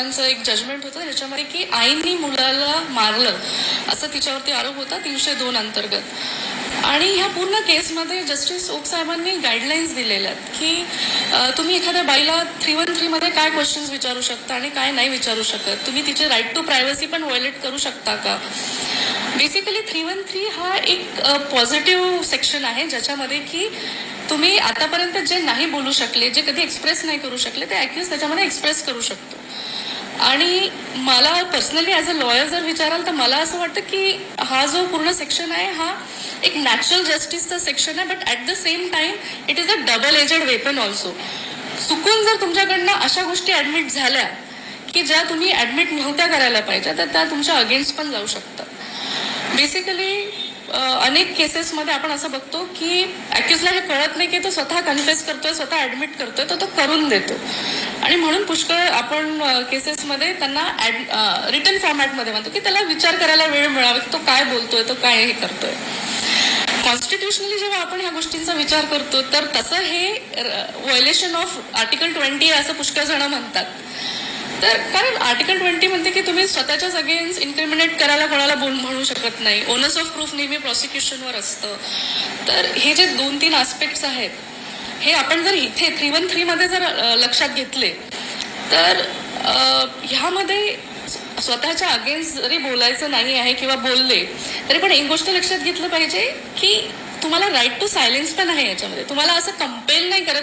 त्यांचं एक जजमेंट होतं ज्याच्यामध्ये की आईनी मुलाला मारलं असं तिच्यावरती आरोप होता तीनशे दोन अंतर्गत. आणि ह्या पूर्ण केसमध्ये जस्टिस ओक साहेबांनी गाईडलाईन्स दिलेल्या आहेत की तुम्ही एखाद्या बाईला थ्री वन थ्रीमध्ये काय क्वेश्चन्स विचारू शकता आणि काय नाही विचारू शकत? तुम्ही तिचे राईट टू प्रायव्हसी पण व्हायलेट करू शकता का? बेसिकली थ्री वन थ्री हा एक पॉझिटिव्ह सेक्शन आहे ज्याच्यामध्ये की तुम्ही आतापर्यंत जे नाही बोलू शकले जे कधी एक्सप्रेस नाही करू शकले ते ॲक्युज त्याच्यामध्ये एक्सप्रेस करू शकतो. आणि मला पर्सनली ॲज अ लॉयर जर विचाराल तर मला असं वाटतं की हा जो पूर्ण सेक्शन आहे हा एक नॅचरल जस्टिसचा सेक्शन आहे but at the same time it is a double edged weapon also चुकून जर तुमच्याकडनं अशा गोष्टी ॲडमिट झाल्या की ज्या तुम्ही ॲडमिट नव्हत्या करायला पाहिजे तर त्या तुमच्या अगेन्स्ट पण जाऊ शकतात. बेसिकली अनेक केसेसमध्ये आपण असं बघतो की ॲक्युजला हे कळत नाही की तो स्वतः कन्फेस करतोय स्वतः ॲडमिट करतोय तर तो करून देतो. आणि म्हणून पुष्कळ आपण केसेसमध्ये त्यांना रिटर्न फॉर्मॅटमध्ये म्हणतो की त्याला विचार करायला वेळ मिळावा की तो काय बोलतोय तो काय हे करतोय. कॉन्स्टिट्युशनली जेव्हा आपण ह्या गोष्टींचा विचार करतो तर तसं हे व्हायलेशन ऑफ आर्टिकल ट्वेंटी असं पुष्कळ जण म्हणतात. तर कारण आर्टिकल ट्वेंटी म्हणते की तुम्ही स्वतःच्याच अगेन्स्ट इन्क्रिमिनेट करायला कोणाला बोल म्हणू शकत नाही. ओनर्स ऑफ प्रूफ नेहमी प्रॉसिक्युशनवर असतं. तर हे जे दोन तीन आस्पेक्ट्स आहेत हे आपण जर इथे थ्री वन थ्रीमध्ये जर लक्षात घेतले तर ह्यामध्ये स्वतःच्या अगेन्स्ट जरी बोलायचं नाही आहे किंवा बोलले तरी पण एक गोष्ट लक्षात घेतलं पाहिजे की तुम्हाला राईट टू सायलेन्स पण आहे याच्यामध्ये. तुम्हाला असं कंपेल नाही करत